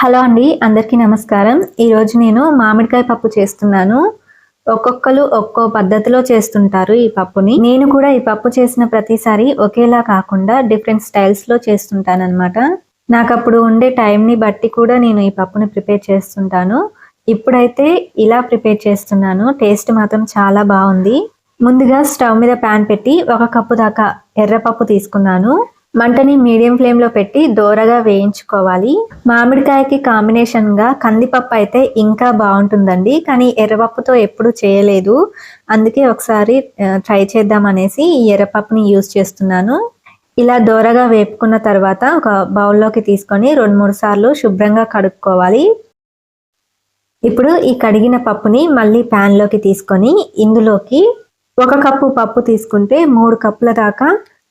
Hello అండి అందరికీ నమస్కారం. ఈరోజు నేను మామిడికాయ పప్పు చేస్తున్నాను. ఒక్కొక్కరు ఒక్కో పద్ధతిలో చేస్తుంటారు ఈ పప్పుని. నేను కూడా ఈ పప్పు చేసిన ప్రతిసారి ఒకేలా కాకుండా డిఫరెంట్ స్టైల్స్లో చేస్తుంటానమాట నాకు అప్పుడు ఉండే టైంని బట్టి కూడా నేను ఈ పప్పుని ప్రిపేర్ చేస్తుంటాను. ఇప్పుడైతే ఇలా ప్రిపేర్ చేస్తున్నాను. టేస్ట్ మాత్రం చాలా బాగుంది. ముందుగా స్టవ్ మీద ప్యాన్ పెట్టి ఒక కప్పు దాకా ఎర్రపప్పు తీసుకున్నాను. మంటని మీడియం ఫ్లేమ్లో పెట్టి దోరగా వేయించుకోవాలి. మామిడికాయకి కాంబినేషన్గా కందిపప్పు అయితే ఇంకా బాగుంటుందండి. కానీ ఎర్రపప్పుతో ఎప్పుడు చేయలేదు. అందుకే ఒకసారి ట్రై చేద్దాం అనేసి ఈ ఎర్రపప్పుని యూజ్ చేస్తున్నాను. ఇలా దోరగా వేపుకున్న తర్వాత ఒక బౌల్లోకి తీసుకొని రెండు మూడు సార్లు శుభ్రంగా కడుక్కోవాలి. ఇప్పుడు ఈ కడిగిన పప్పుని మళ్ళీ ప్యాన్లోకి తీసుకొని ఇందులోకి ఒక కప్పు పప్పు తీసుకుంటే మూడు కప్పుల దాకా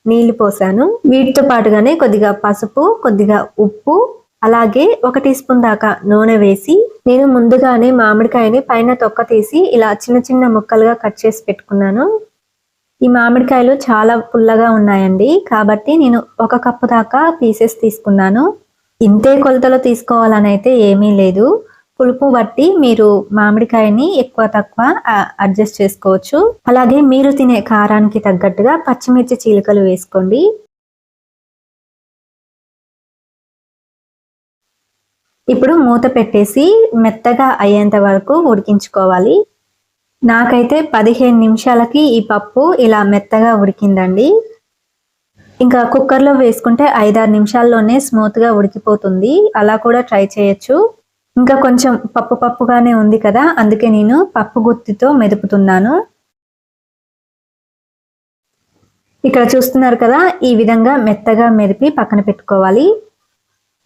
నీళ్ళు పోసాను. వీటితో పాటుగానే కొద్దిగా పసుపు కొద్దిగా ఉప్పు అలాగే ఒక టీ స్పూన్ దాకా నూనె వేసి నేను ముందుగానే మామిడికాయని పైన తొక్క తీసి ఇలా చిన్న చిన్న ముక్కలుగా కట్ చేసి పెట్టుకున్నాను. ఈ మామిడికాయలు చాలా పుల్లగా ఉన్నాయండి. కాబట్టి నేను ఒక కప్పు దాకా పీసెస్ తీసుకున్నాను. ఇంతే కొలతలో తీసుకోవాలని అయితే ఏమీ లేదు. పులుపు బట్టి మీరు మామిడికాయని ఎక్కువ తక్కువ అడ్జస్ట్ చేసుకోవచ్చు. అలాగే మీరు తినే కారానికి తగ్గట్టుగా పచ్చిమిర్చి చీలికలు వేసుకోండి. ఇప్పుడు మూత పెట్టేసి మెత్తగా అయ్యేంత వరకు ఉడికించుకోవాలి. నాకైతే పదిహేను నిమిషాలకి ఈ పప్పు ఇలా మెత్తగా ఉడికిందండి. ఇంకా కుక్కర్లో వేసుకుంటే ఐదారు నిమిషాల్లోనే స్మూత్గా ఉడికిపోతుంది. అలా కూడా ట్రై చేయొచ్చు. ఇంకా కొంచెం పప్పు పప్పుగానే ఉంది కదా అందుకే నేను పప్పు గుత్తితో మెదుపుతున్నాను. ఇక్కడ చూస్తున్నారు కదా ఈ విధంగా మెత్తగా మెదిపి పక్కన పెట్టుకోవాలి.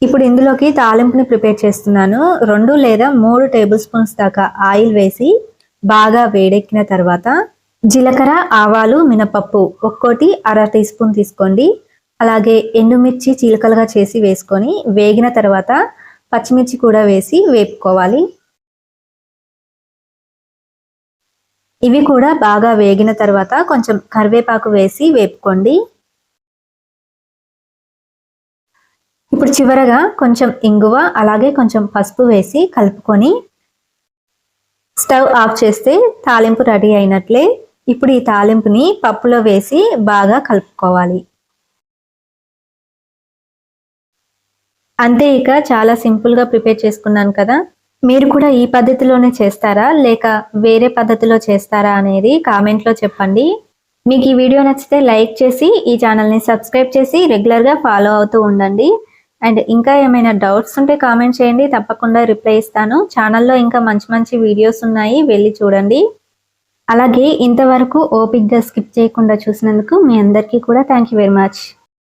ఇప్పుడు ఇందులోకి తాలింపుని ప్రిపేర్ చేస్తున్నాను. రెండు లేదా మూడు టేబుల్ స్పూన్స్ దాకా ఆయిల్ వేసి బాగా వేడెక్కిన తర్వాత జీలకర్ర ఆవాలు మినపప్పు ఒక్కోటి అర టీ స్పూన్ తీసుకోండి. అలాగే ఎండుమిర్చి చీలకలుగా చేసి వేసుకొని వేగిన తర్వాత పచ్చిమిర్చి కూడా వేసి వేపుకోవాలి. ఇవి కూడా బాగా వేగిన తర్వాత కొంచెం కరివేపాకు వేసి వేపుకోండి. ఇప్పుడు చివరగా కొంచెం ఇంగువ అలాగే కొంచెం పసుపు వేసి కలుపుకొని స్టవ్ ఆఫ్ చేస్తే తాలింపు రెడీ అయినట్లే. ఇప్పుడు ఈ తాలింపుని పప్పులో వేసి బాగా కలుపుకోవాలి. అంతే ఇక చాలా సింపుల్గా ప్రిపేర్ చేసుకున్నాను కదా. మీరు కూడా ఈ పద్ధతిలోనే చేస్తారా? లేక వేరే పద్ధతిలో చేస్తారా అనేది కామెంట్లో చెప్పండి. మీకు ఈ వీడియో నచ్చితే లైక్ చేసి ఈ ఛానల్ని సబ్స్క్రైబ్ చేసి రెగ్యులర్గా ఫాలో అవుతూ ఉండండి. అండ్ ఇంకా ఏమైనా డౌట్స్ ఉంటే కామెంట్ చేయండి తప్పకుండా రిప్లై ఇస్తాను. ఛానల్లో ఇంకా మంచి మంచి వీడియోస్ ఉన్నాయి వెళ్ళి చూడండి. అలాగే ఇంతవరకు ఓపిక్గా స్కిప్ చేయకుండా చూసినందుకు మీ అందరికీ కూడా థ్యాంక్ వెరీ మచ్